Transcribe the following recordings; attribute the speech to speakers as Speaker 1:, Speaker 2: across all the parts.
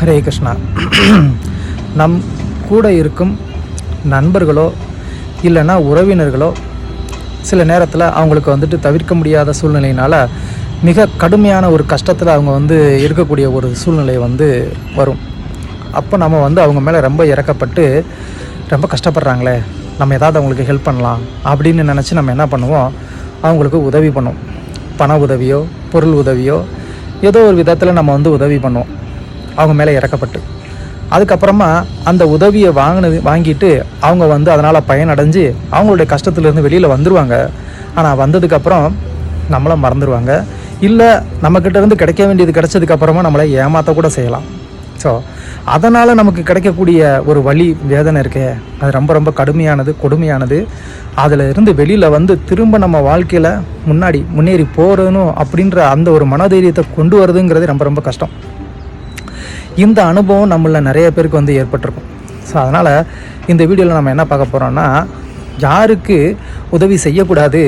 Speaker 1: ஹரே கிருஷ்ணா நம் கூட இருக்கும் நண்பர்களோ இல்லைன்னா உறவினர்களோ சில நேரத்தில் அவங்களுக்கு வந்துட்டு தவிர்க்க முடியாத சூழ்நிலையினால் மிக கடுமையான ஒரு கஷ்டத்தில் அவங்க வந்து இருக்கக்கூடிய ஒரு சூழ்நிலை வந்து வரும் அப்போ நம்ம வந்து அவங்க மேலே ரொம்ப இறக்கப்பட்டு ரொம்ப கஷ்டப்படுறாங்களே நம்ம எதாவது அவங்களுக்கு ஹெல்ப் பண்ணலாம் அப்படின்னு நினச்சி நம்ம என்ன பண்ணுவோம் அவங்களுக்கு உதவி பண்ணுவோம் பண உதவியோ பொருள் உதவியோ ஏதோ ஒரு விதத்தில் நம்ம வந்து உதவி பண்ணுவோம் அவங்க மேலே இறக்கப்பட்டு அதுக்கப்புறமா அந்த உதவியை வாங்கினது வாங்கிட்டு அவங்க வந்து அதனால் பயனடைஞ்சு அவங்களுடைய கஷ்டத்துலேருந்து வெளியில் வந்துடுவாங்க ஆனால் வந்ததுக்கப்புறம் நம்மளை மறந்துடுவாங்க இல்லை நம்மக்கிட்ட இருந்து கிடைக்க வேண்டியது கிடைச்சதுக்கப்புறமா நம்மளை ஏமாற்ற கூட செய்யலாம் ஸோ அதனால் நமக்கு கிடைக்கக்கூடிய ஒரு வழி வேதனை இருக்கே அது ரொம்ப ரொம்ப கடுமையானது கொடுமையானது அதில் இருந்து வெளியில் வந்து திரும்ப நம்ம வாழ்க்கையில் முன்னாடி முன்னேறி போகிறணும் அப்படின்ற அந்த ஒரு மனதைரியத்தை கொண்டு வரதுங்கிறது ரொம்ப ரொம்ப கஷ்டம் இந்த அனுபவம் நம்மள நிறைய பேருக்கு வந்து ஏற்பட்டிருக்கும் ஸோ அதனால் இந்த வீடியோவில் நம்ம என்ன பார்க்க போகிறோம்னா யாருக்கு உதவி செய்யக்கூடாது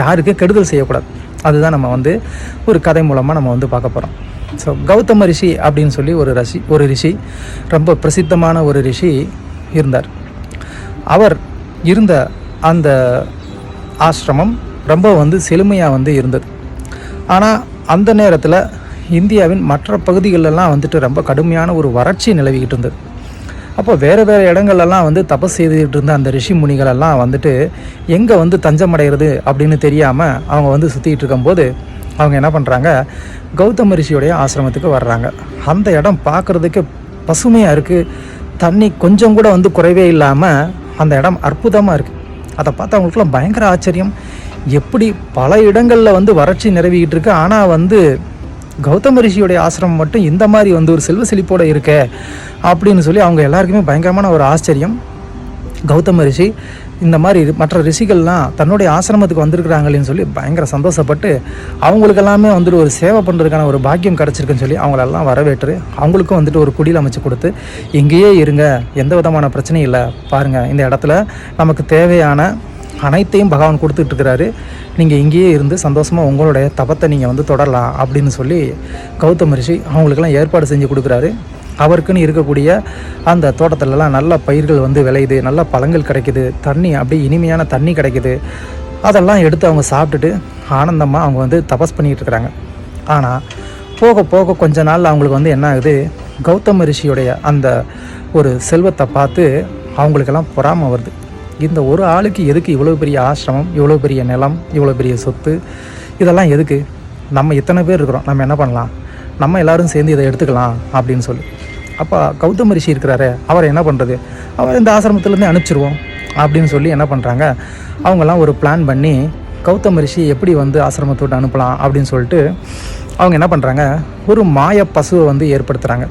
Speaker 1: யாருக்கு கெடுதல் செய்யக்கூடாது அதுதான் நம்ம வந்து ஒரு கதை மூலமாக நம்ம வந்து பார்க்க போகிறோம் ஸோ கௌதம ரிஷி அப்படின்னு சொல்லி ஒரு ரிஷி ஒரு ரிஷி ரொம்ப பிரசித்தமான ஒரு ரிஷி இருந்தார் அவர் இருந்த அந்த ஆசிரமம் ரொம்ப வந்து செழுமையாக வந்து இருந்தது ஆனால் அந்த நேரத்தில் இந்தியாவின் மற்ற பகுதிகளெல்லாம் வந்துட்டு ரொம்ப கடுமையான ஒரு வறட்சி நிலவிக்கிட்டு இருந்தது அப்போ வேறு வேறு இடங்கள்லாம் வந்து தபஸ் செய்துக்கிட்டு இருந்த அந்த ரிஷி முனிகளெல்லாம் வந்துட்டு எங்கே வந்து தஞ்சமடைகிறது அப்படின்னு தெரியாமல் அவங்க வந்து சுற்றிக்கிட்டு இருக்கும்போது அவங்க என்ன பண்ணுறாங்க கௌதம ரிஷியுடைய ஆசிரமத்துக்கு வர்றாங்க அந்த இடம் பார்க்குறதுக்கு பசுமையாக இருக்குது தண்ணி கொஞ்சம் கூட வந்து குறைவே இல்லாமல் அந்த இடம் அற்புதமாக இருக்குது அதை பார்த்து அவங்களுக்குலாம் பயங்கர ஆச்சரியம் எப்படி பல இடங்களில் வந்து வறட்சி நிறவிக்கிட்டு இருக்கு ஆனால் வந்து கௌதம ரிஷியுடைய ஆசிரமம் மட்டும் இந்த மாதிரி வந்து ஒரு செல்வ செழிப்போடு இருக்க அப்படின்னு சொல்லி அவங்க எல்லாருக்குமே பயங்கரமான ஒரு ஆச்சரியம் கௌதம ரிஷி இந்த மாதிரி மற்ற ரிஷிகள்லாம் தன்னுடைய ஆசிரமத்துக்கு வந்திருக்கிறாங்களேன்னு சொல்லி பயங்கர சந்தோஷப்பட்டு அவங்களுக்கு எல்லாமே வந்துட்டு ஒரு சேவை பண்ணுறதுக்கான ஒரு பாக்கியம் கிடச்சிருக்குன்னு சொல்லி அவங்களெல்லாம் வரவேற்று அவங்களுக்கும் வந்துட்டு ஒரு குடியில் அமைச்சு கொடுத்து இங்கேயே இருங்க எந்த விதமான பிரச்சனையும் இல்லை பாருங்கள் இந்த இடத்துல நமக்கு தேவையான அனைத்தையும் பகவான் கொடுத்துட்டு இருக்கிறாரு நீங்கள் இங்கேயே இருந்து சந்தோஷமாக உங்களுடைய தபத்தை நீங்கள் வந்து தொடரலாம் அப்படின்னு சொல்லி கௌதம் ரிஷி அவங்களுக்கெல்லாம் ஏற்பாடு செஞ்சு கொடுக்குறாரு அவருக்குன்னு இருக்கக்கூடிய அந்த தோட்டத்திலலாம் நல்ல பயிர்கள் வந்து விளையுது நல்ல பழங்கள் கிடைக்குது தண்ணி அப்படியே இனிமையான தண்ணி கிடைக்குது அதெல்லாம் எடுத்து அவங்க சாப்பிட்டுட்டு ஆனந்தமாக அவங்க வந்து தபஸ் பண்ணிகிட்டு இருக்கிறாங்க ஆனால் போக போக கொஞ்ச நாள் அவங்களுக்கு வந்து என்ன ஆகுது கௌதம ரிஷியுடைய அந்த ஒரு செல்வத்தை பார்த்து அவங்களுக்கெல்லாம் பொறாமல் வருது இந்த ஒரு ஆளுக்கு எதுக்கு இவ்வளோ பெரிய ஆசிரமம் இவ்வளோ பெரிய நிலம் இவ்வளோ பெரிய சொத்து இதெல்லாம் எதுக்கு நம்ம இத்தனை பேர் இருக்கிறோம் நம்ம என்ன பண்ணலாம் நம்ம எல்லாரும் சேர்ந்து இதை எடுத்துக்கலாம் அப்படின்னு சொல்லி அப்போ கௌதம் ரிஷி இருக்கிறாரு அவரை என்ன பண்ணுறது அவர் இந்த ஆசிரமத்துலேருந்து அனுப்பிச்சிருவோம் அப்படின்னு சொல்லி என்ன பண்ணுறாங்க அவங்கெல்லாம் ஒரு பிளான் பண்ணி கௌதம் ரிஷி எப்படி வந்து ஆசிரமத்தை விட்டு அனுப்பலாம் அப்படின்னு சொல்லிட்டு அவங்க என்ன பண்ணுறாங்க ஒரு மாய பசுவை வந்து ஏற்படுத்துகிறாங்க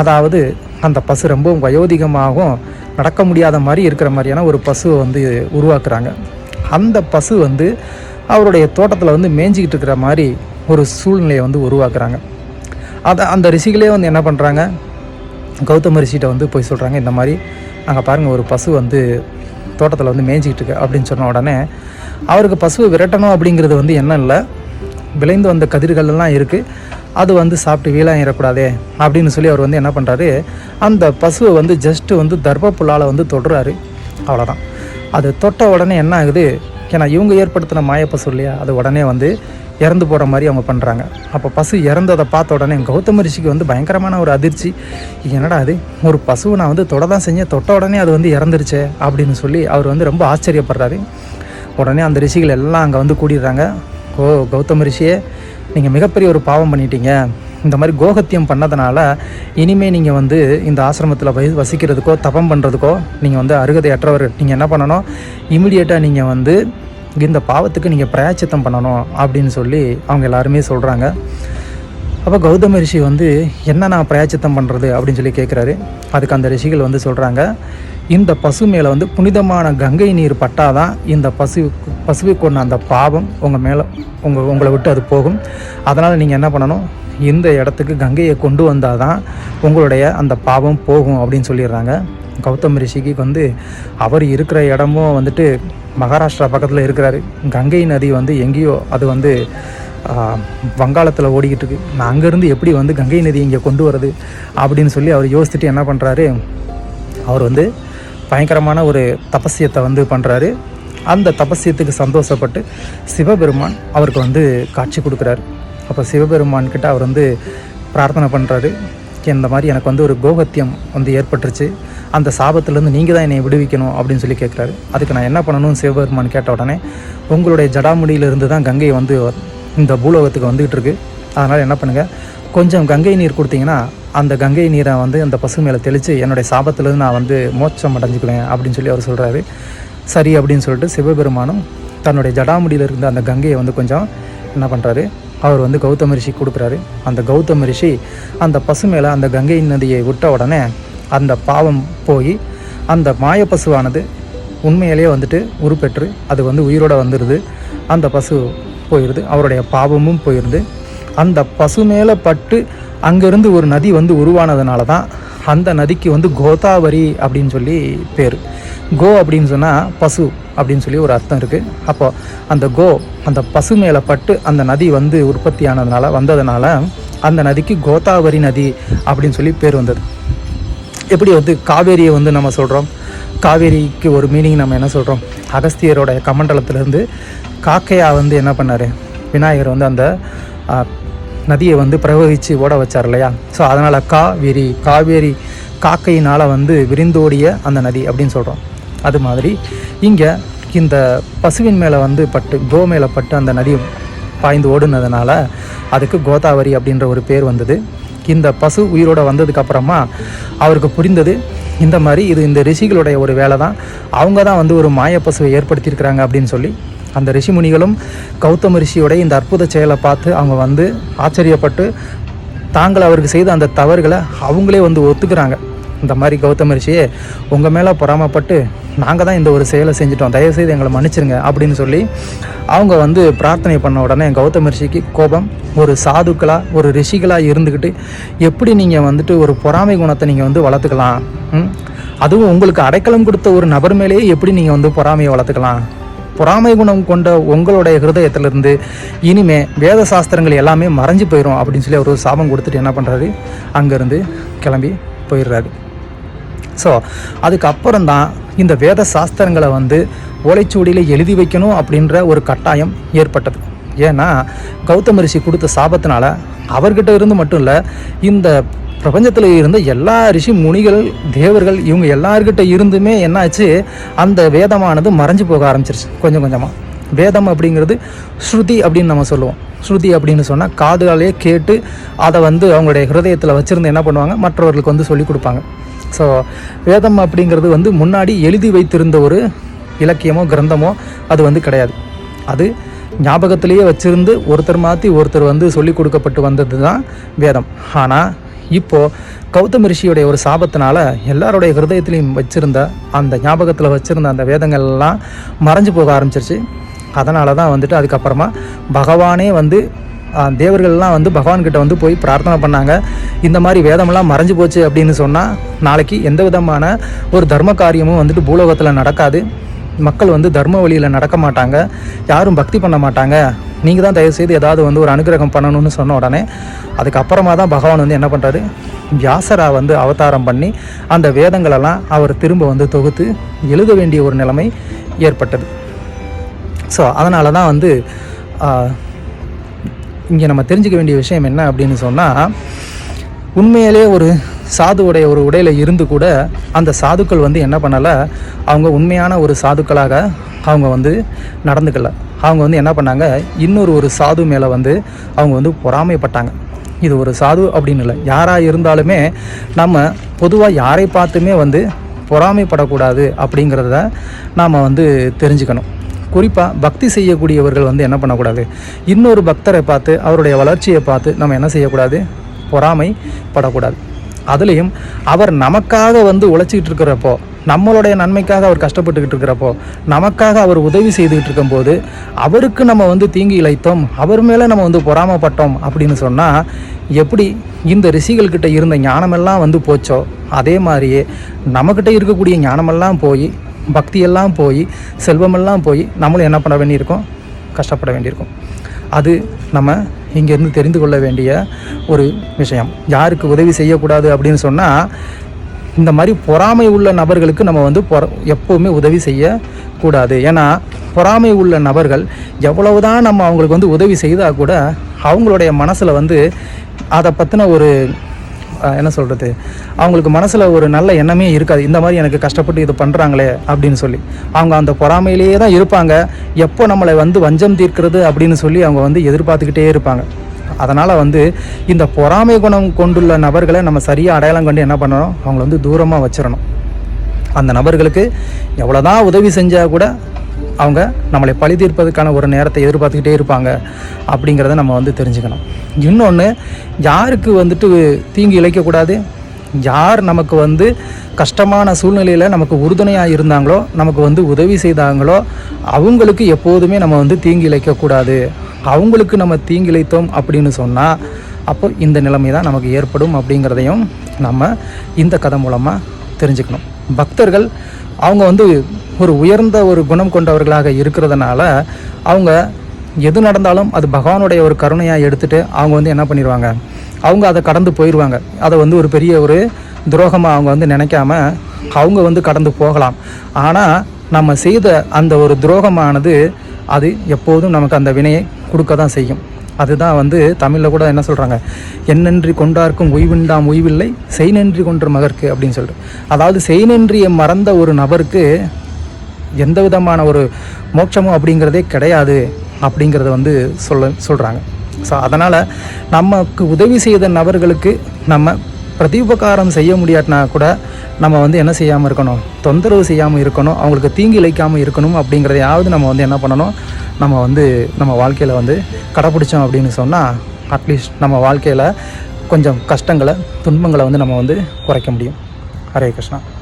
Speaker 1: அதாவது அந்த பசு ரொம்பவும் வயோதிகமாகவும் நடக்க முடியாத மாதிரி இருக்கிற மாதிரியான ஒரு பசுவை வந்து உருவாக்குறாங்க அந்த பசு வந்து அவருடைய தோட்டத்தில் வந்து மேய்ஞ்சிக்கிட்டு இருக்கிற மாதிரி ஒரு சூழ்நிலையை வந்து உருவாக்குறாங்க அதை அந்த ரிஷிகளே வந்து என்ன பண்ணுறாங்க கௌதம ரிஷிகிட்ட வந்து போய் சொல்கிறாங்க இந்த மாதிரி அங்கே பாருங்கள் ஒரு பசு வந்து தோட்டத்தில் வந்து மேய்ஞ்சிக்கிட்டு இருக்கு அப்படின்னு சொன்ன உடனே அவருக்கு பசுவை விரட்டணும் அப்படிங்கிறது வந்து என்ன இல்லை விளைந்து வந்த கதிர்கள்லாம் இருக்குது அது வந்து சாப்பிட்டு வீணாயிடக்கூடாதே அப்படின்னு சொல்லி அவர் வந்து என்ன பண்ணுறாரு அந்த பசுவை வந்து ஜஸ்ட்டு வந்து தர்ப புல்லால் வந்து தொடுறாரு அவ்வளோதான் அது தொட்ட உடனே என்ன ஆகுது ஏன்னா இவங்க ஏற்படுத்தின மாயப்பசு இல்லையா அது உடனே வந்து இறந்து போகிற மாதிரி அவங்க பண்ணுறாங்க அப்போ பசு இறந்ததை பார்த்த உடனே கௌதம ரிஷிக்கு வந்து பயங்கரமான ஒரு அதிர்ச்சி என்னடா அது ஒரு பசுவை நான் வந்து தொட தான் செஞ்சேன் தொட்ட உடனே அது வந்து இறந்துருச்சே அப்படின்னு சொல்லி அவர் வந்து ரொம்ப ஆச்சரியப்படுறாரு உடனே அந்த ரிஷிகள் எல்லாம் அங்கே வந்து கூடிடுறாங்க ஓ கௌதம ரிஷியே நீங்கள் மிகப்பெரிய ஒரு பாவம் பண்ணிட்டீங்க இந்த மாதிரி கோகத்தியம் பண்ணதுனால இனிமேல் நீங்கள் வந்து இந்த ஆசிரமத்தில் வை வசிக்கிறதுக்கோ தபம் பண்ணுறதுக்கோ நீங்கள் வந்து அருகதை அற்றவர் நீங்கள் என்ன பண்ணணும் இமிடியேட்டாக நீங்கள் வந்து இந்த பாவத்துக்கு நீங்கள் பிரயாச்சித்தம் பண்ணணும் அப்படின்னு சொல்லி அவங்க எல்லாருமே சொல்கிறாங்க அப்போ கௌதம ரிஷி வந்து என்ன நான் பிரயாச்சித்தம் பண்ணுறது அப்படின்னு சொல்லி கேட்குறாரு அதுக்கு அந்த ரிஷிகள் வந்து சொல்கிறாங்க இந்த பசு மேலே வந்து புனிதமான கங்கை நீர் பட்டாதான் இந்த பசு பசுவை கொண்ட அந்த பாவம் உங்கள் மேலே உங்கள் உங்களை விட்டு அது போகும் அதனால் நீங்கள் என்ன பண்ணணும் இந்த இடத்துக்கு கங்கையை கொண்டு வந்தால் தான் உங்களுடைய அந்த பாவம் போகும் அப்படின்னு சொல்லிடுறாங்க கௌதம் ரிஷிக்கு வந்து அவர் இருக்கிற இடமும் வந்துட்டு மகாராஷ்டிரா பக்கத்தில் இருக்கிறாரு கங்கை நதி வந்து எங்கேயோ அது வந்து வங்காளத்தில் ஓடிக்கிட்டு இருக்கு நான் அங்கேருந்து எப்படி வந்து கங்கை நதி இங்கே கொண்டு வரது அப்படின்னு சொல்லி அவர் யோசிச்சுட்டு என்ன பண்ணுறாரு அவர் வந்து பயங்கரமான ஒரு தபசியத்தை வந்து பண்ணுறாரு அந்த தபசியத்துக்கு சந்தோஷப்பட்டு சிவபெருமான் அவருக்கு வந்து காட்சி கொடுக்குறாரு அப்போ சிவபெருமான்கிட்ட அவர் வந்து பிரார்த்தனை பண்ணுறாரு இந்த மாதிரி எனக்கு வந்து ஒரு கோகத்தியம் வந்து ஏற்பட்டுருச்சு அந்த சாபத்துலேருந்து நீங்கள் தான் என்னை விடுவிக்கணும் அப்படின்னு சொல்லி கேட்குறாரு அதுக்கு நான் என்ன பண்ணணும்னு சிவபெருமான் கேட்ட உடனே உங்களுடைய ஜடாமுடியிலிருந்து தான் கங்கையை வந்து இந்த பூலோகத்துக்கு வந்துகிட்டு இருக்கு அதனால் என்ன பண்ணுங்கள் கொஞ்சம் கங்கை நீர் கொடுத்தீங்கன்னா அந்த கங்கை நீரை வந்து அந்த பசு மேலே தெளித்து என்னுடைய சாபத்திலேருந்து நான் வந்து மோட்சம் அடைஞ்சிக்குவேன் அப்படின்னு சொல்லி அவர் சொல்கிறாரு சரி அப்படின்னு சொல்லிட்டு சிவபெருமானும் தன்னுடைய ஜடாமுடியில் இருந்த அந்த கங்கையை வந்து கொஞ்சம் என்ன பண்ணுறாரு அவர் வந்து கௌதம ரிஷி கொடுக்குறாரு அந்த கௌதம ரிஷி அந்த பசு மேலே அந்த கங்கை நதியை விட்ட உடனே அந்த பாவம் போய் அந்த மாய பசுவானது உண்மையிலேயே வந்துட்டு உருப்பெற்று அது வந்து உயிரோடு வந்துடுது அந்த பசு போயிடுது அவருடைய பாவமும் போயிடுது அந்த பசு மேலே பட்டு அங்கேருந்து ஒரு நதி வந்து உருவானதுனால தான் அந்த நதிக்கு வந்து கோதாவரி அப்படின்னு சொல்லி பேர் கோ அப்படின்னு சொன்னால் பசு அப்படின்னு சொல்லி ஒரு அர்த்தம் இருக்குது அப்போ அந்த கோ அந்த பசு மேலே பட்டு அந்த நதி வந்து உற்பத்தி வந்ததுனால அந்த நதிக்கு கோதாவரி நதி அப்படின்னு சொல்லி பேர் வந்தது எப்படி வந்து காவேரியை வந்து நம்ம சொல்கிறோம் காவேரிக்கு ஒரு மீனிங் நம்ம என்ன சொல்கிறோம் அகஸ்தியரோட கமண்டலத்திலேருந்து காக்கையா வந்து என்ன பண்ணார் விநாயகர் வந்து அந்த நதியை வந்து பிரவகித்து ஓட வச்சார் இல்லையா ஸோ அதனால் காவேரி காவேரி காக்கையினால் வந்து விரிந்தோடிய அந்த நதி அப்படின்னு சொல்கிறோம் அது மாதிரி இங்கே இந்த பசுவின் மேலே வந்து பட்டு கோ மேலே பட்டு அந்த நதி பாய்ந்து ஓடுனதுனால அதுக்கு கோதாவரி அப்படின்ற ஒரு பேர் வந்தது இந்த பசு உயிரோட வந்ததுக்கப்புறமா அவருக்கு புரிந்தது இந்த மாதிரி இது இந்த ரிஷிகளுடைய ஒரு வேலை தான் அவங்க தான் வந்து ஒரு மாய பசுவை ஏற்படுத்தியிருக்கிறாங்க அப்படின்னு சொல்லி அந்த ரிஷிமுனிகளும் கௌதம ரிஷியோடைய இந்த அற்புத செயலை பார்த்து அவங்க வந்து ஆச்சரியப்பட்டு தாங்கள் அவருக்கு செய்த அந்த தவறுகளை அவங்களே வந்து ஒத்துக்கிறாங்க இந்த மாதிரி கௌதம் ரிஷியே உங்கள் மேலே பொறாமப்பட்டு நாங்கள் தான் இந்த ஒரு செயலை செஞ்சிட்டோம் தயவுசெய்து எங்களை மன்னிச்சிருங்க அப்படின்னு சொல்லி அவங்க வந்து பிரார்த்தனை பண்ண உடனே கௌதம் ரிஷிக்கு கோபம் ஒரு சாதுக்களாக ஒரு ரிஷிகளாக இருந்துக்கிட்டு எப்படி நீங்கள் வந்துட்டு ஒரு பொறாமை குணத்தை நீங்கள் வந்து வளர்த்துக்கலாம் அதுவும் உங்களுக்கு அடைக்கலம் கொடுத்த ஒரு நபர் மேலேயே எப்படி நீங்கள் வந்து பொறாமையை வளர்த்துக்கலாம் பொறாமை குணம் கொண்ட உங்களுடைய ஹிருதயத்திலிருந்து இனிமே வேத சாஸ்திரங்கள் எல்லாமே மறைஞ்சு போயிடும் அப்படின்னு சொல்லி அவர் சாபம் கொடுத்துட்டு என்ன பண்ணுறாரு அங்கேருந்து கிளம்பி போயிடுறாரு ஸோ அதுக்கப்புறம் தான் இந்த வேத சாஸ்திரங்களை வந்து ஓலைச்சுவடியில் எழுதி வைக்கணும் அப்படின்ற ஒரு கட்டாயம் ஏற்பட்டது ஏன்னா கௌதம ரிஷி கொடுத்த சாபத்தினால அவர்கிட்ட இருந்து மட்டும் இல்லை இந்த பிரபஞ்சத்தில் இருந்த எல்லா ரிஷி முனிகள் தேவர்கள் இவங்க எல்லார்கிட்ட இருந்துமே என்னாச்சு அந்த வேதமானது மறைஞ்சு போக ஆரம்பிச்சிருச்சு கொஞ்சம் கொஞ்சமாக வேதம் அப்படிங்கிறது ஸ்ருதி அப்படின்னு நம்ம சொல்லுவோம் ஸ்ருதி அப்படின்னு சொன்னால் காதுகளாலே கேட்டு அதை வந்து அவங்களுடைய ஹிருதயத்தில் வச்சுருந்து என்ன பண்ணுவாங்க மற்றவர்களுக்கு வந்து சொல்லிக் கொடுப்பாங்க ஸோ வேதம் அப்படிங்கிறது வந்து முன்னாடி எழுதி வைத்திருந்த ஒரு இலக்கியமோ கிரந்தமோ அது வந்து கிடையாது அது ஞாபகத்திலேயே வச்சுருந்து ஒருத்தர் மாற்றி ஒருத்தர் வந்து சொல்லிக் கொடுக்கப்பட்டு வந்தது தான் வேதம் ஆனால் இப்போது கௌதம் ரிஷியுடைய ஒரு சாபத்தினால எல்லாருடைய ஹிருதயத்திலையும் வச்சுருந்த அந்த ஞாபகத்தில் வச்சுருந்த அந்த வேதங்கள்லாம் மறைஞ்சு போக ஆரம்பிச்சிருச்சு அதனால தான் வந்துட்டு அதுக்கப்புறமா பகவானே வந்து தேவர்கள்லாம் வந்து பகவான்கிட்ட வந்து போய் பிரார்த்தனை பண்ணாங்க இந்த மாதிரி வேதமெல்லாம் மறைஞ்சு போச்சு அப்படின்னு சொன்னால் நாளைக்கு எந்த விதமான ஒரு தர்ம காரியமும் வந்துட்டு பூலோகத்தில் நடக்காது மக்கள் வந்து தர்ம வழியில் நடக்க மாட்டாங்க யாரும் பக்தி பண்ண மாட்டாங்க நீங்கள் தான் தயவுசெய்து ஏதாவது வந்து ஒரு அனுகிரகம் பண்ணணும்னு சொன்ன உடனே அதுக்கப்புறமா தான் பகவான் வந்து என்ன பண்ணுறாரு வியாசரா வந்து அவதாரம் பண்ணி அந்த வேதங்களெல்லாம் அவர் திரும்ப வந்து தொகுத்து எழுத வேண்டிய ஒரு நிலைமை ஏற்பட்டது ஸோ அதனால தான் வந்து இங்கே நம்ம தெரிஞ்சுக்க வேண்டிய விஷயம் என்ன அப்படின்னு சொன்னால் உண்மையிலே ஒரு சாதுவுடைய ஒரு உடையில் இருந்து கூட அந்த சாதுக்கள் வந்து என்ன பண்ணலை அவங்க உண்மையான ஒரு சாதுக்களாக அவங்க வந்து நடந்துக்கல அவங்க வந்து என்ன பண்ணாங்க இன்னொரு ஒரு சாது மேலே வந்து அவங்க வந்து பொறாமைப்பட்டாங்க இது ஒரு சாது அப்படின்னு இல்லை யாராக இருந்தாலுமே நம்ம பொதுவாக யாரை பார்த்துமே வந்து பொறாமைப்படக்கூடாது அப்படிங்கிறத நாம் வந்து தெரிஞ்சுக்கணும் குறிப்பாக பக்தி செய்யக்கூடியவர்கள் வந்து என்ன பண்ணக்கூடாது இன்னொரு பக்தரை பார்த்து அவருடைய வளர்ச்சியை பார்த்து நம்ம என்ன செய்யக்கூடாது பொறாமை படக்கூடாது அதுலேயும் அவர் நமக்காக வந்து உழைச்சிக்கிட்டு இருக்கிறப்போ நம்மளுடைய நன்மைக்காக அவர் கஷ்டப்பட்டுக்கிட்டு இருக்கிறப்போ நமக்காக அவர் உதவி செய்துக்கிட்டு இருக்கும்போது அவருக்கு நம்ம வந்து தீங்கி இழைத்தோம் அவர் மேலே நம்ம வந்து பொறாமப்பட்டோம் அப்படின்னு சொன்னால் எப்படி இந்த ரிஷிகள்கிட்ட இருந்த ஞானமெல்லாம் வந்து போச்சோ அதே மாதிரியே நம்மக்கிட்ட இருக்கக்கூடிய ஞானமெல்லாம் போய் பக்தியெல்லாம் போய் செல்வமெல்லாம் போய் நம்மளும் என்ன பண்ண வேண்டியிருக்கோம் கஷ்டப்பட வேண்டியிருக்கும் அது நம்ம இங்கேருந்து தெரிந்து கொள்ள வேண்டிய ஒரு விஷயம் யாருக்கு உதவி செய்யக்கூடாது அப்படின்னு சொன்னால் இந்த மாதிரி பொறாமை உள்ள நபர்களுக்கு நம்ம வந்து பொற எப்போவுமே உதவி செய்யக்கூடாது ஏன்னா பொறாமை உள்ள நபர்கள் எவ்வளவுதான் நம்ம அவங்களுக்கு வந்து உதவி செய்தால் கூட அவங்களுடைய மனசில் வந்து அதை பற்றின ஒரு என்ன சொல்கிறது அவங்களுக்கு மனசில் ஒரு நல்ல எண்ணமே இருக்காது இந்த மாதிரி எனக்கு கஷ்டப்பட்டு இது பண்ணுறாங்களே அப்படின்னு சொல்லி அவங்க அந்த பொறாமையிலேயே தான் இருப்பாங்க எப்போ நம்மளை வந்து வஞ்சம் தீர்க்கிறது அப்படின்னு சொல்லி அவங்க வந்து எதிர்பார்த்துக்கிட்டே இருப்பாங்க அதனால் வந்து இந்த பொறாமை குணம் கொண்டுள்ள நபர்களை நம்ம சரியாக அடையாளம் கண்டு என்ன பண்ணணும் அவங்கள வந்து தூரமாக வச்சிடணும் அந்த நபர்களுக்கு எவ்வளோதான் உதவி செஞ்சால் கூட அவங்க நம்மளை பழி தீர்ப்பதற்கான ஒரு நேரத்தை எதிர்பார்த்துக்கிட்டே இருப்பாங்க அப்படிங்கிறத நம்ம வந்து தெரிஞ்சுக்கணும் இன்னொன்று யாருக்கு வந்துட்டு தீங்கு இழைக்கக்கூடாது யார் நமக்கு வந்து கஷ்டமான சூழ்நிலையில் நமக்கு உறுதுணையாக இருந்தாங்களோ நமக்கு வந்து உதவி செய்தாங்களோ அவங்களுக்கு எப்போதுமே நம்ம வந்து தீங்கு இழைக்கக்கூடாது அவங்களுக்கு நம்ம தீங்கு இழைத்தோம் அப்படின்னு சொன்னால் அப்போ இந்த நிலைமை தான் நமக்கு ஏற்படும் அப்படிங்கிறதையும் நம்ம இந்த கதை மூலமாக தெரிஞ்சுக்கணும் பக்தர்கள் அவங்க வந்து ஒரு உயர்ந்த ஒரு குணம் கொண்டவர்களாக இருக்கிறதுனால அவங்க எது நடந்தாலும் அது பகவானுடைய ஒரு கருணையாக எடுத்துகிட்டு அவங்க வந்து என்ன பண்ணிடுவாங்க அவங்க அதை கடந்து போயிடுவாங்க அதை வந்து ஒரு பெரிய ஒரு துரோகமாக அவங்க வந்து நினைக்காம அவங்க வந்து கடந்து போகலாம் ஆனால் நம்ம செய்த அந்த ஒரு துரோகமானது அது எப்போதும் நமக்கு அந்த வினையை கொடுக்க தான் செய்யும் அதுதான் வந்து தமிழில் கூட என்ன சொல்கிறாங்க என்னன்றி கொண்டார்க்கும் உய்வுண்டாம் உய்வில்லை செய் நன்றி கொன்ற மகர்க்கு அப்படின்னு சொல்லிட்டு அதாவது செய் நன்றியை மறந்த ஒரு நபருக்கு எந்த விதமான ஒரு மோட்சமும் அப்படிங்கிறதே கிடையாது அப்படிங்கிறத வந்து சொல்ல சொல்கிறாங்க ஸோ அதனால் நமக்கு உதவி செய்த நபர்களுக்கு நம்ம உபகாரம் செய்ய முடியாட்டினா கூட நம்ம வந்து என்ன செய்யாமல் இருக்கணும் தொந்தரவு செய்யாமல் இருக்கணும் அவங்களுக்கு தீங்கு இழைக்காமல் இருக்கணும் அப்படிங்கிறதையாவது நம்ம வந்து என்ன பண்ணணும் நம்ம வந்து நம்ம வாழ்க்கையில் வந்து கடைப்பிடிச்சோம் அப்படின்னு சொன்னால் அட்லீஸ்ட் நம்ம வாழ்க்கையில் கொஞ்சம் கஷ்டங்களை துன்பங்களை வந்து நம்ம வந்து குறைக்க முடியும் ஹரே கிருஷ்ணா